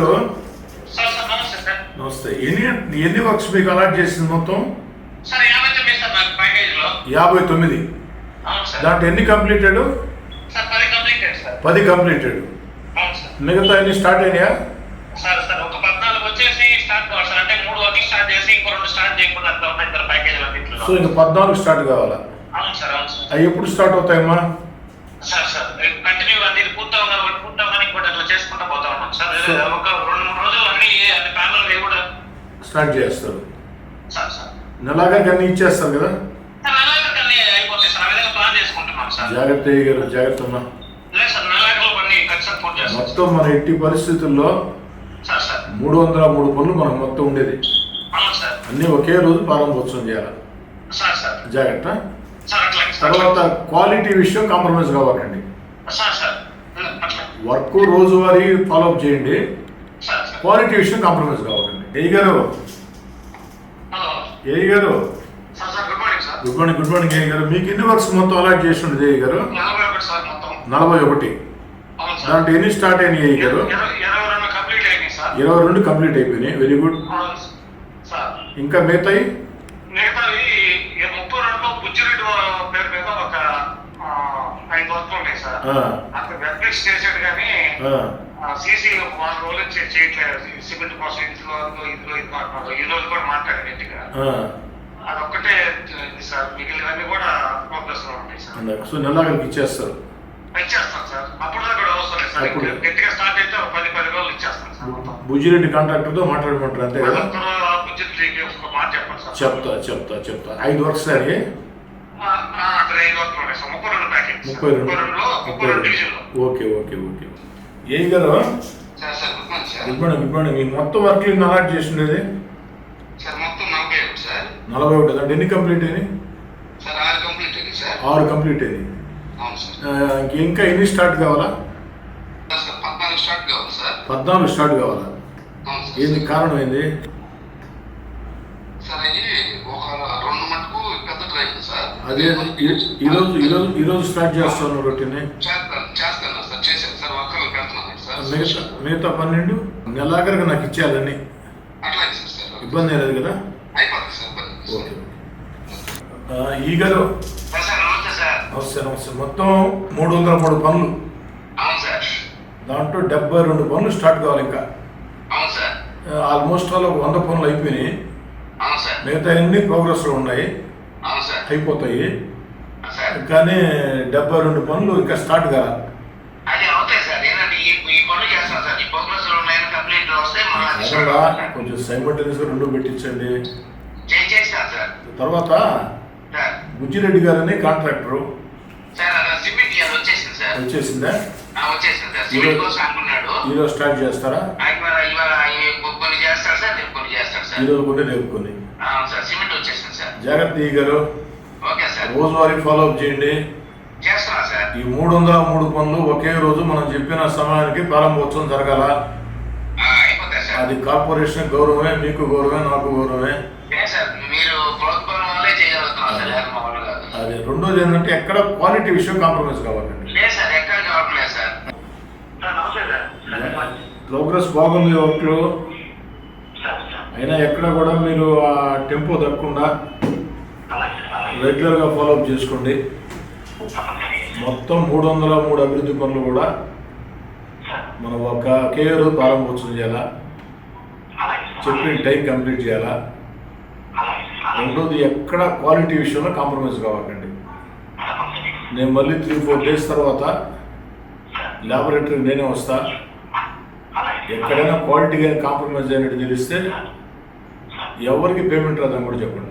గారు? నమస్తే సార్. నమస్తే. ఎన్ని ఎన్ని వర్క్స్ మీకు అలాట్ చేసింది మొత్తం? సార్ యాభై తొమ్మిది దాంట్లో ఎన్ని కంప్లీటెడ్ సార్ పది కంప్లీటెడ్ సార్. పది కంప్లీటెడ్ అవును సార్. మిగతా ఎన్ని స్టార్ట్ అయినాయా? సార్ సార్ ఒక పద్నాలుగు వచ్చేసి స్టార్ట్ కావాలి సార్. అంటే మూడు స్టార్ట్ చేసి ఇంకో రెండు స్టార్ట్ చేయకుండా అట్లా ఉన్నాయి సార్ ప్యాకేజీలో సో ఇంక పద్నాలుగు స్టార్ట్ కావాలా? అవును సార్ అవును సార్. అవి ఎప్పుడు స్టార్ట్ అవుతాయమ్మా? సార్ సార్ కంటిన్యూగా ఇది పూర్తవగా చేసుకుంటూ పోతా ఉన్నాం. సార్. ఒక రెండు మూడు రోజులు అన్ని అన్ని ప్యానల్ కూడా స్టార్ట్ చేస్తారు. నెలాఖరికి అన్ని ఇచ్చేస్తారు కదా? జాగ్రత్త గారు జాగ్రత్త మొత్తం మన ఎట్టి పరిస్థితుల్లో మూడు వందల మూడు పనులు మనకు మొత్తం ఉండేది. అన్నీ ఒకే రోజు ప్రారంభోత్సవం చేయాలి? జాగ్రత్త. తర్వాత క్వాలిటీ విషయం కాంప్రమైజ్ కావాలండి. Sir sir. అట్లా వర్క్ రోజువారీ ఫాలోఅప్ చేయండి. క్వాలిటీ విషయం కాంప్రమైజ్ కావాలండి ఏ గారు? ఏ గారు? గుడ్ మార్నింగ్ గుడ్ మార్నింగ్ ఏ గారు. మీకు ఎన్ని వర్క్స్ మొత్తం అలాట్ చేసి ఉండేది ఏ గారు? నలభై ఒకటి దాంట్లో ఎన్ని స్టార్ట్ అయినాయి ఏ గారు? ఇరవై రెండు కంప్లీట్ అయిపోయినాయి. వెరీ గుడ్ ఇంకా మిగతాయి? ముప్పై రెండులో బుజ్జిరెడ్డి వా- పేరు మీద ఒక ఆ, ఐదు వర్క్లు ఉన్నాయి సార్ వెబ్లిక్స్ చేసాడు కానీ ఆ, సీసీ వాళ్ళ రోజులు చేయట్లేదు. సిమెంట్ కోసం ఇంట్లో ఇదిలో ఇది మాట్లాడు ఈ రోజు కూడా మాట్లాడాను ఇంటిగా ఆ. అదొక్కటే సార్ మిగిలినవన్నీ కూడా ప్రోగ్రెస్లో ఉంటాయి సార్. సో ఇచ్చేస్తారు. ఇచ్చేస్తాం సార్. అప్పుడు కూడా అవసరం సార్. గట్టిగా స్టార్ట్ అయితే పది పది రోజులు ఇచ్చేస్తాం సార్ మొత్తం. బుజ్జిరెడ్డి కాంట్రాక్టర్తో మాట్లాడమంటారు అంతే కదా? ఒక్కరు బుజ్జిరెడ్డికి ఒక మాట చెప్పండి సార్. చెప్తా చెప్తా చెప్తా. ఐదు వర్క్స్ ఆ, అక్కడ ఐదు సార్ ముప్పై రెండు. Okay okay okay. ఏ గారు సార్ గుడ్ మార్నింగ్ గుడ్ మీ మొత్తం వర్క్లు ఇన్ని అలాట్ చేసి ఉండేది నలభై ఒకటి అంటే ఎన్ని కంప్లీట్ అయినాయి? ఆరు కంప్లీట్ అయింది ఇంక- ఎన్ని స్టార్ట్ కావాలా? పద్నాలుగు స్టార్ట్ కావాలి ఏంది కారణం ఏంది సార్ అది ఒక రెండు మటుకు పెద్ద డ్రైవ్ సార్ అదే ఈరోజు ఈరోజు ఈరోజు స్టార్ట్ చేస్తాను రొటీన్. చేస్తాను చేస్తాను సార్ చేశాను సార్ వర్కర్లు పెడుతున్నాను సార్. మిగతా మిగతా పన్నెండు నెలాఖరికి నాకు ఇచ్చేయాలని. ఇబ్బంది లేదు కదా? ఓకే. ఈ గారు. నమస్తే నమస్తే మొత్తం మూడు వందల మూడు పనులు. దాంట్లో డెబ్బై రెండు పనులు స్టార్ట్ కావాలి ఇంకా. ఆల్మోస్ట్ ఆల్ ఒక వంద పనులు అయిపోయినాయి. మిగతా అన్ని ప్రోగ్రెస్లో ఉన్నాయి? అయిపోతాయి. కానీ డెబ్బై రెండు పనులు ఇంకా స్టార్ట్ అవుతుంది. కొంచెం సైమల్టేనియస్గా రెండు పెట్టించండి. తర్వాత బుజ్జిరెడ్డి గారని కాంట్రాక్టరు. వచ్చేసింది ఈరోజు స్టార్ట్ చేస్తారా? ఈరోజు కొన్ని రేపు కొన్ని. జాగ్రత్త గారు. రోజువారీ ఫాలోఅప్ చేయండి. ఈ మూడు వందల మూడు పనులు ఒకే రోజు మనం చెప్పిన సమయానికి ప్రారంభోత్సవం జరగాల? అది కార్పొరేషన్ గౌరవమే మీకు గౌరవమే నాకు గౌరవమే. అది. రెండోది ఏంటంటే ఎక్కడ క్వాలిటీ విషయం కాంప్రమైజ్ కావాలండి. ప్రోగ్రెస్ బాగుంది వర్క్లో. అయినా ఎక్కడ కూడా మీరు ఆ టెంపో తగ్గకుండా రెగ్యులర్గా ఫాలోఅప్ చేసుకోండి. మొత్తం మూడు వందల మూడు అభివృద్ధి పనులు కూడా మనం ఒక ఒకే రోజు ప్రారంభోత్సవం చేయాలా? చెప్పిన టైం కంప్లీట్ చేయాలా? రెండోది ఎక్కడ క్వాలిటీ విషయంలో కాంప్రమైజ్ కావకండి. నేను మళ్ళీ త్రీ ఫోర్ డేస్ తర్వాత ల్యాబొరేటరీ నేనే వస్తా. ఎక్కడైనా క్వాలిటీ కానీ కాంప్రమైజ్ అయినట్టు తెలిస్తే ఎవరికి పేమెంట్ రాదని కూడా చెప్పండి.